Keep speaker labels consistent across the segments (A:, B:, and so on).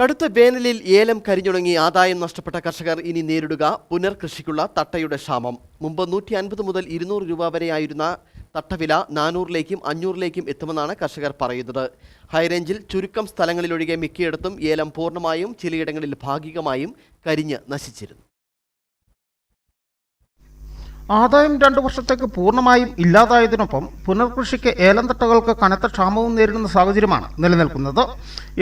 A: കടുത്ത വേനലിൽ ഏലം കരിഞ്ഞുണങ്ങി ആദായം നഷ്ടപ്പെട്ട കർഷകർ ഇനി നേരിടുക. പുനർകൃഷിക്കുള്ള തട്ടയുടെ ക്ഷാമം. മുമ്പ് നൂറ്റി അൻപത് മുതൽ ഇരുന്നൂറ് രൂപ വരെയായിരുന്ന തട്ടവില നാനൂറിലേക്കും അഞ്ഞൂറിലേക്കും എത്തുമെന്നാണ് കർഷകർ പറയുന്നത്. ഹൈറേഞ്ചിൽ ചുരുക്കം സ്ഥലങ്ങളിലൊഴികെ മിക്കയിടത്തും ഏലം പൂർണമായും ചിലയിടങ്ങളിൽ ഭാഗികമായും കരിഞ്ഞ് നശിച്ചിരുന്നു.
B: ആദായം രണ്ടു വർഷത്തേക്ക് പൂർണമായും ഇല്ലാതായതിനൊപ്പം പുനർകൃഷിക്ക് ഏലന്തട്ടകൾക്ക് കനത്ത ക്ഷാമവും നേരിടുന്ന സാഹചര്യമാണ് നിലനിൽക്കുന്നത്.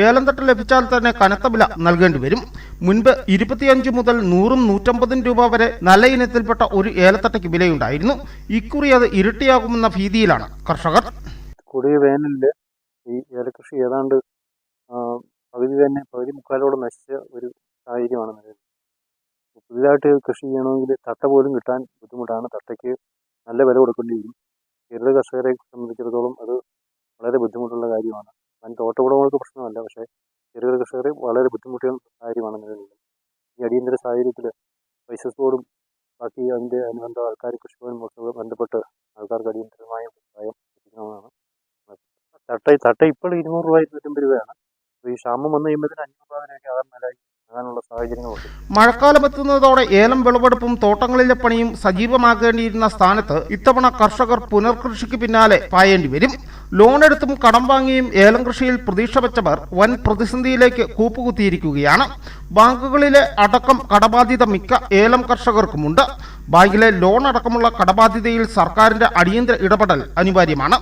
B: ഏലംതട്ട് ലഭിച്ചാൽ തന്നെ കനത്ത വില നൽകേണ്ടി വരും. മുൻപ് ഇരുപത്തിയഞ്ച് മുതൽ നൂറും നൂറ്റമ്പതും രൂപ വരെ നല്ല ഇനത്തിൽപ്പെട്ട ഒരു ഏലത്തട്ടയ്ക്ക് വിലയുണ്ടായിരുന്നു. ഇക്കുറി അത് ഇരട്ടിയാകുമെന്ന ഭീതിയിലാണ് കർഷകർ.
C: കൊടിയ വേനലിൽ ഈ ഏലകൃഷി ഏതാണ്ട് പകുതി തന്നെ പകുതി മുക്കാലോട് നശിച്ച ഒരു സാഹചര്യമാണ് നിലവിൽ. പുതിയതായിട്ട് കൃഷി ചെയ്യണമെങ്കിൽ തട്ട പോലും കിട്ടാൻ ബുദ്ധിമുട്ടാണ്. തട്ടയ്ക്ക് നല്ല വില കൊടുക്കേണ്ടി വരും. ചെറുകിട കർഷകരെ സംബന്ധിച്ചിടത്തോളം അത് വളരെ ബുദ്ധിമുട്ടുള്ള കാര്യമാണ്. ഞാൻ തോട്ടവുടമകൾക്ക് പ്രശ്നമല്ല പക്ഷേ ചെറുകിട കർഷകർ വളരെ ബുദ്ധിമുട്ടുന്ന കാര്യമാണ് നിലവിലുള്ളത് ഈ അടിയന്തര സാഹചര്യത്തിൽ ബോർഡും ബാക്കി അതിന്റെ അനുബന്ധ ആൾക്കാർ കൃഷിഭവനും ഒക്കെ ബന്ധപ്പെട്ട് ആൾക്കാർക്ക് അടിയന്തരമായ സഹായം എത്തിക്കണമെന്നാണ് തട്ട തട്ട ഇപ്പോൾ ഇരുന്നൂറ് രൂപ ഇരുന്നൂറ്റമ്പത് രൂപയാണ്. ഈ ക്ഷാമം വന്നു കഴിയുമ്പോഴത്തേന് അഞ്ഞൂറ് രൂപ വരെയൊക്കെ ആകാൻ മേലായി.
B: മഴക്കാലം എത്തുന്നതോടെ ഏലം വിളവെടുപ്പും തോട്ടങ്ങളിലെ പണിയും സജീവമാകേണ്ടിയിരുന്ന സ്ഥാനത്ത് ഇത്തവണ കർഷകർ പുനർകൃഷിക്ക് പിന്നാലെ പായേണ്ടി വരും. ലോൺ എടുത്തും കടം വാങ്ങിയും ഏലം കൃഷിയിൽ പ്രതീക്ഷ വെച്ചവർ വൻ പ്രതിസന്ധിയിലേക്ക് കൂപ്പുകുത്തിയിരിക്കുകയാണ്. ബാങ്കുകളിലെ അടക്കം കടബാധ്യത മിക്ക ഏലം കർഷകർക്കുമുണ്ട്. ബാങ്കിലെ ലോൺ അടക്കമുള്ള കടബാധ്യതയിൽ സർക്കാരിന്റെ അടിയന്തര ഇടപെടൽ അനിവാര്യമാണ്.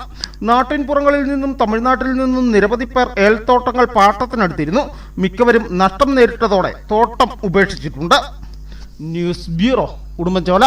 B: നാട്ടിൻപുറങ്ങളിൽ നിന്നും തമിഴ്നാട്ടിൽ നിന്നും നിരവധി പേർ ഏൽത്തോട്ടങ്ങൾ പാട്ടത്തിനെടുത്തിരുന്നു. മിക്കവരും നഷ്ടം നേരിട്ടതോടെ തോട്ടം ഉപേക്ഷിച്ചിട്ടുണ്ട്. News bureau Udumbanchola.